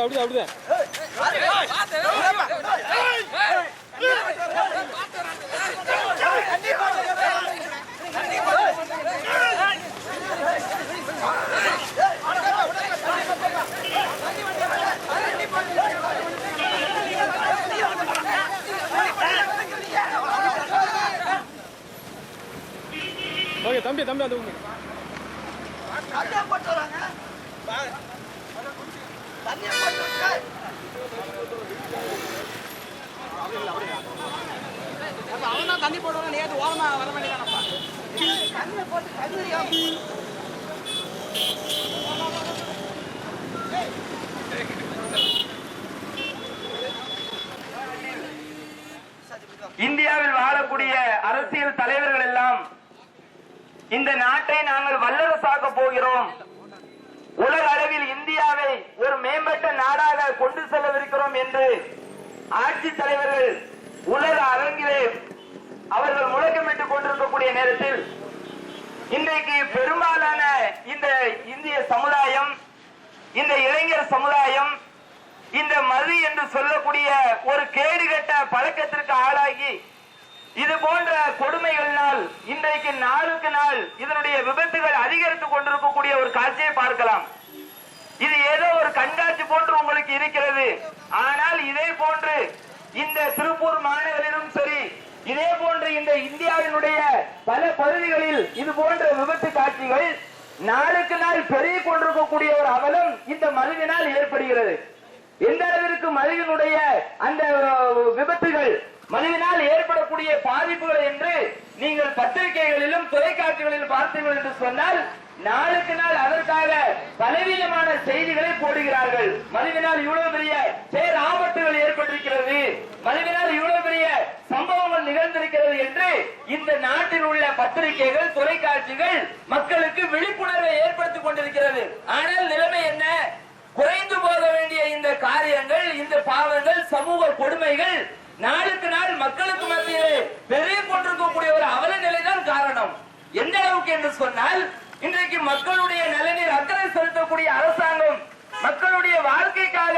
அப்படிதான் அப்படிதான் அப்படிதான். ஓகே தம்பி தம்பி அந்த அவன் தான் தண்ணி போடுவான் வர வேண்டியதானப்பா போட்டு இந்தியாவில் வாழக்கூடிய அரசியல் தலைவர்கள் எல்லாம் இந்த நாட்டை நாங்கள் வல்லரசாக்க போகிறோம். உலக அளவில் இந்தியாவை ஒரு மேம்பட்ட நாடாக கொண்டு செல்லவிருக்கிறோம் என்று ஆட்சி தலைவர்கள் உலக அரங்கிலே அவர்கள் முழக்கமிட்டுக் கொண்டிருக்கக்கூடிய நேரத்தில் இன்றைக்கு பெரும்பாலான இந்த இந்திய சமுதாயம் இந்த இளைஞர் சமுதாயம் இந்த மது என்று சொல்லக்கூடிய ஒரு கேடுகட்ட பழக்கத்திற்கு ஆளாகி இது போன்ற கொடுமைகளினால் இன்றைக்கு நாளுக்கு நாள் இதனுடைய விபத்துகள் அதிகரித்துக் கொண்டிருக்கக்கூடிய ஒரு காட்சியை பார்க்கலாம். இது ஏதோ ஒரு கண்காட்சி போன்று உங்களுக்கு இருக்கிறது. ஆனால் இதே போன்று இந்த திருப்பூர் மாநகரிலும் சரி இதே போன்று இந்த இந்தியாவினுடைய பல பகுதிகளில் இது போன்ற விபத்து காட்சிகள் நாளுக்கு நாள் பெருகிக் கொண்டிருக்கக்கூடிய ஒரு அவலம் இந்த மதுவினால் ஏற்படுகிறது. எந்த அளவிற்கு மதுவினுடைய அந்த விபத்துகள் மனிதனால் ஏற்படக்கூடிய பாதிப்புகள் என்று நீங்கள் பத்திரிகைகளிலும் தொலைக்காட்சிகளிலும் பார்த்தீர்கள் என்று சொன்னால் நாளுக்கு நாள் அதற்காக பலவீனமான செய்திகளை போடுகிறார்கள். மதுவினால் இவ்வளவு பெரிய பேர் ஆபத்துகள் ஏற்பட்டிருக்கிறது. மனிதனால் இவ்வளவு பெரிய சம்பவங்கள் நிகழ்ந்திருக்கிறது என்று இந்த நாட்டில் உள்ள பத்திரிகைகள் தொலைக்காட்சிகள் மக்களுக்கு விழிப்புணர்வை ஏற்படுத்திக் கொண்டிருக்கிறது. ஆனால் நிலைமை என்ன? குறைந்து போக வேண்டிய இந்த காரியங்கள் இந்த பாவங்கள் சமூக கொடுமைகள் நாளுக்கு நாள் மக்களுக்கு மத்தியிலே பெரிய கொண்டிருக்கக்கூடிய ஒரு அவல நிலைதான் காரணம். எந்த அளவுக்கு என்று சொன்னால் இன்றைக்கு மக்களுடைய நலனில் அக்கறை செலுத்தக்கூடிய அரசாங்கம் மக்களுடைய வாழ்க்கைக்காக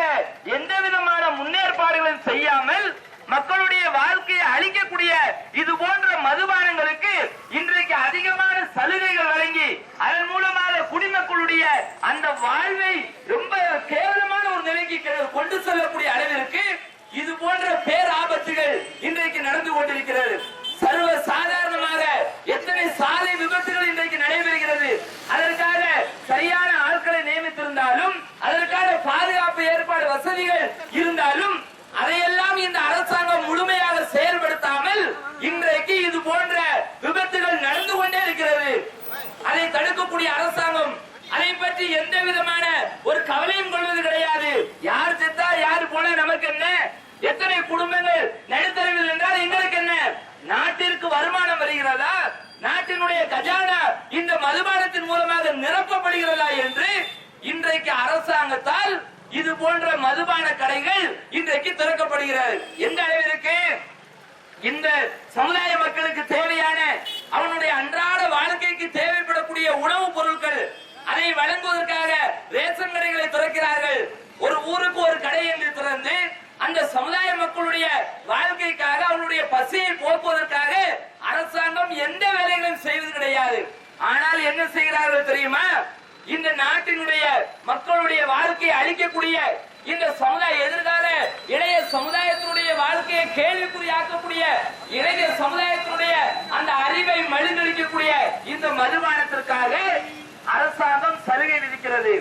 எந்த விதமான முன்னேற்பாடுகளும் செய்யாமல் மக்களுடைய வாழ்க்கையை அழிக்கக்கூடிய இது போல மதுபானங்களுக்கு இன்றைக்கு அதிகமான சலுகைகள் வழங்கி அதன் மூலமாக குடிமக்களுடைய அந்த வாழ்வை ரொம்ப கேவலமான ஒரு நிலைக்கு கே- கொண்டு செல்லக்கூடிய அளவிற்கு இது போன்ற பேராபத்துகள் இன்றைக்கு நடந்து கொண்டிருக்கிறது சர்வ சாதாரணமாக எத்தனை சாலை விபத்துகள் இன்றைக்கு நடைபெறுகிறது அதற்காக சரியான ஆட்களை நியமித்திருந்தாலும் அதற்கான பாதுகாப்பு ஏற்பாடு வசதிகள் இருந்தாலும் அதையெல்லாம் இந்த அரசாங்கம் முழுமையாக செயல்படுத்தாமல் இன்றைக்கு இது போன்ற விபத்துகள் நடந்து கொண்டே இருக்கிறது. அதை தடுக்கக்கூடிய அரசாங்கம் அதை பற்றி எந்த விதமான ஒரு கவலையும் கொள்வது கிடையாது. யார் செத்தா யார் போனா நமக்கு என்ன? எத்தனை குடும்பங்கள் நடுத்தரவில் என்றால் எங்களுக்கு என்ன? நாட்டிற்கு வருமானம் வருகிறதா? நாட்டினுடைய கஜானா இந்த மதுபானத்தின் மூலமாக நிரப்பப்படுகிறதா என்று இன்றைக்கு அரசாங்கத்தால் இது போன்ற மதுபான கடைகள் இன்றைக்கு திறக்கப்படுகிறது. எந்த அளவிற்கு இந்த சமுதாய மக்களுக்கு தேவையான அவனுடைய அன்றாட வாழ்க்கைக்கு தேவைப்படக்கூடிய உணவுப் பொருட்கள் அதை வழங்குவதற்காக ரேஷன் கடைகளை திறக்கிறார்கள். ஒரு ஊருக்கு ஒரு கடை என்று திறந்து அந்த சமுதாய மக்களுடைய வாழ்க்கைக்காக அவனுடைய பசியை போக்குவதற்காக அரசாங்கம் எந்த வேலைகளும் செய்வது கிடையாது. ஆனால் என்ன செய்கிறார்கள் தெரியுமா? இந்த நாட்டினுடைய மக்களுடைய வாழ்க்கையை அழிக்கக்கூடிய இந்த சமுதாய எதிர்கால இளைய சமுதாயத்தினுடைய வாழ்க்கையை கேள்விக்குறியாக்கக்கூடிய இளைய சமுதாயத்தினுடைய அந்த அறிவை மழுங்கடிக்கக்கூடிய இந்த மதுபானத்திற்காக அரசாங்கம் சலுகை விதிக்கிறது.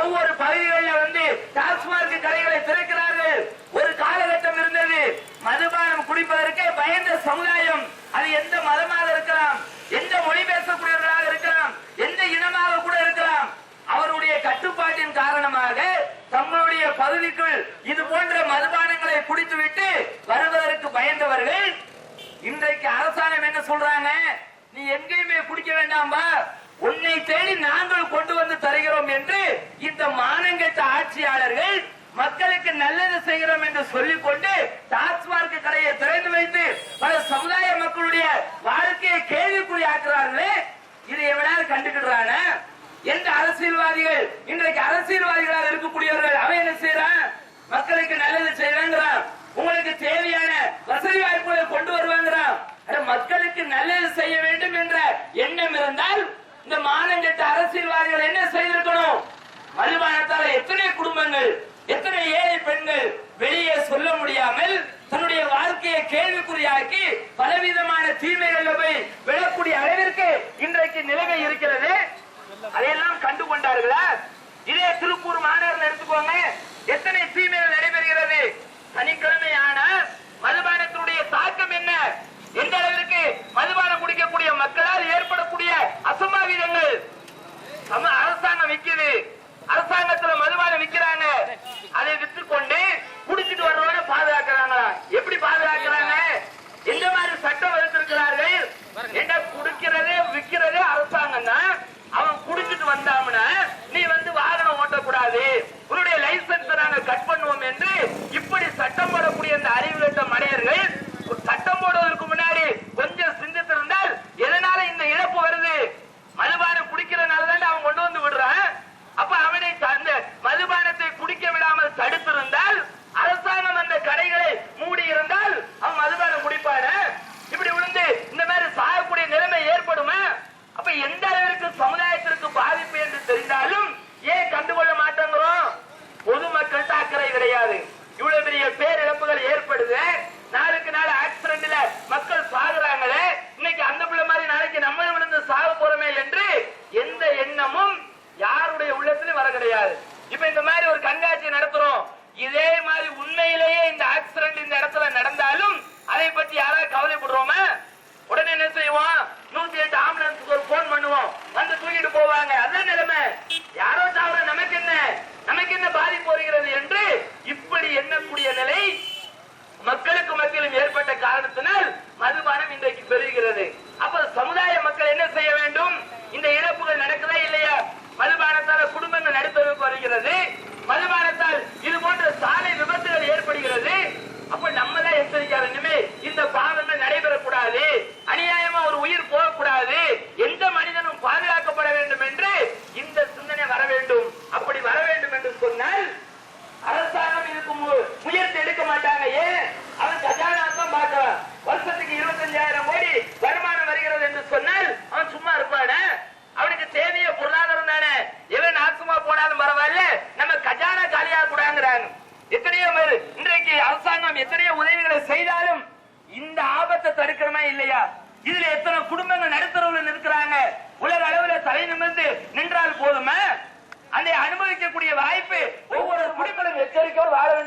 ஒவ்வொரு பகுதிகளில் வந்து டாஸ்மாக் கடைகளை திறக்கிறார்கள். ஒரு காலகட்டம் இருந்தது. மதுபானம் குடிப்பதற்கே பயந்த சமுதாயம் பகுதிக்குள் இது போன்ற மதுபானங்களை குடித்துவிட்டு வருவதற்கு பயந்தவர்கள் இன்றைக்கு அரசாங்கம் என்ன சொல்றாங்க? நீ எங்கேயுமே குடிக்க வேண்டாம்பா உன்னை தேடி நாங்கள் கொண்டு வந்து தருகிறோம் என்று இந்த மானங்கெட்ட ஆட்சியாளர்கள் மக்களுக்கு நல்லது செய்கிறோம் என்று சொல்லிக் அரசியல்வாதிகள் இன்றைக்கு அரசியல்வாதிகளாக இருக்கக்கூடியவர்கள் அவன் என்ன செய்யறான் மக்களுக்கு நல்லது செய்யறாங்கிறான் உங்களுக்கு தேவையான வசதி வாய்ப்புகளை கொண்டு வருவாங்கிறான் மக்களுக்கு நல்லது செய்ய வேண்டும் என்ற எண்ணம் இருந்தால் இந்த மானங்கட்ட அரசியல்வாதிகள் என்ன செய்திருக்கணும்? மதுபானத்தால எத்தனை குடும்பங்கள் எத்தனை ஏழை பெண்கள் வெளியே சொல்ல முடியாமல் தன்னுடைய வாழ்க்கையை கேள்விக்குறியாக்கி பலவிதமான தீமைகள் போய் விழக்கூடிய அளவிற்கு இன்றைக்கு நிலைமை இருக்கிறது. அதையெல்லாம் கண்டு கொண்டார்களா இதே திருப்பூர் மாநகரில் எடுத்துக்கோங்க. எத்தனை தீமைகள் நடைபெறுகிறது? சனிக்கிழமை ஆனால் மதுபானத்தினுடைய தாக்கம் என்ன? எந்த அளவிற்கு மதுபானம் குடிக்கக்கூடிய மக்களால் ஏற்படக்கூடிய அசம்பாவிதங்கள்? அரசாங்கம் விக்குது அரசாங்கத்துல மதுபானம் விக்கிறாங்க அதை வித்து கொண்டு குடிச்சிட்டு வர்றவங்க பாதுகாக்கிறாங்களா எப்படி பாதுகாக்கிறாங்க எந்த மாதிரி சட்டம் வகுத்திருக்கிறார்கள் என்ன குடிக்கிறதே விக்கிறதே அரசாங்கம் தான் அவன் குடிச்சிட்டு வந்தாம்னா நீ வந்து வாகனம் ஓட்டக்கூடாது உன்னுடைய லைசன்ஸ் நாங்க கட் பண்ணுவோம் என்று இப்படி சட்டம் போடக்கூடிய இந்த அறிவு கட்ட மனிதர்கள் சட்டம் போடுவதற்கு முன்னாடி கொஞ்சம் சிந்தித்திருந்தால் எதனால இந்த இழப்பு வருது மதுபானம் குடிக்கிறனால தான் அவன் கொண்டு வந்து விடுறான் அப்ப அவனை அந்த மதுபானத்தை குடிக்க விடாமல் தடுத்திருந்தால் அரசாங்கம் அந்த கடைகளை மூடி இருந்தால் அவன் மதுபானம் குடிப்பான இப்படி விழுந்து இந்த மாதிரி சாகக்கூடிய நிலைமை ஏற்படுமா அப்ப எந்த அளவிற்கு சமுதாயத்திற்கு பாதிப்பு என்று தெரிந்தாலும் ஏன் கண்டுகொள்ள மாட்டேங்கிறோம் பொதுமக்கள் அக்கறை கிடையாது இவ்வளவு பெரிய பேரிழப்புகள் ஏற்படுது நாளுக்கு நாள் ஆக்சிடென்ட்ல மக்கள் சாகுறாங்களே இன்னைக்கு அந்த பிள்ளை மாதிரி நாளைக்கு நம்ம விழுந்து சாக போறோமே என்று எந்த எண்ணமும் யாருடைய உள்ளத்திலும் வர கிடையாது இப்ப இந்த மாதிரி ஒரு கண்காட்சி நடத்துறோம். இதே மாதிரி உண்மையிலேயே இந்த ஆக்சிடென்ட் இந்த இடத்துல நடந்தாலும் அதை பற்றி யாராவது கவலைப்படுறோமா? உடனே என்ன செய்வோம்? நூத்தி எட்டு ஆம்புலன்ஸுக்கு ஒரு போன் பண்ணுவோம். வந்து தூக்கிட்டு போவாங்க. அதான் நிலைமை. யாரோ தவிர நமக்கு என்ன? நமக்கு என்ன பாதிப்பு வருகிற என்று இப்படி எண்ணக்கூடிய நிலை மக்களுக்கு மத்தியிலும் ஏற்பட்ட காரணத்தினால் மதுபானம் இன்றைக்கு பெருகிறது அப்ப சமுதாய மக்கள் என்ன செய்ய வேண்டும் இந்த இழப்புகள் நடக்குதா இல்லையா மதுபானத்தால குடும்பங்கள் நடுத்தருக்கு வருகிறது மதுபானத்தால் இது போன்ற சாலை விபத்துகள் ஏற்படுகிறது அப்ப நம்ம தான் எச்சரிக்கையா இனிமே இந்த பாவங்கள் நடைபெறக்கூடாது அநியாயமா ஒரு உயிர் போகக்கூடாது எந்த மனிதனும் பாதுகாக்கப்பட வேண்டும் என்று இந்த சிந்தனை வர வேண்டும் அப்படி வர வேண்டும் என்று சொன்னால் அரசாங்கம் இதுக்கு மு- முயற்சி எடுக்க மாட்டாங்க ஏன் அவன் கஜானா தான் பார்க்கிறான் வருஷத்துக்கு இருபத்தஞ்சாயிரம் கோடி வருமானம் வருகிறது என்று சொன்னால் அவன் சும்மா இருப்பானே அவனுக்கு தேவைய பொருளாதாரம் தானே எவன் நாசமா போனாலும் பரவாயில்ல நம்ம கஜானா காலியா கூடாங்கிறாங்க எத்தனையோ பேர் இன்றைக்கு அரசாங்கம் எத்தனையோ உதவிகளை செய்தாலும் இந்த ஆபத்தை தடுக்கிறோமா இல்லையா? இதுல எத்தனை குடும்பங்கள் நடுத்தரவுல நிற்கிறாங்க? உலக அளவுல தலை நிமிர்ந்து நின்றால் போதுமா? அதை அனுபவிக்கக்கூடிய வாய்ப்பு ஒவ்வொரு குடிமகனும் எச்சரிக்கையோடு வாழ வேண்டும்.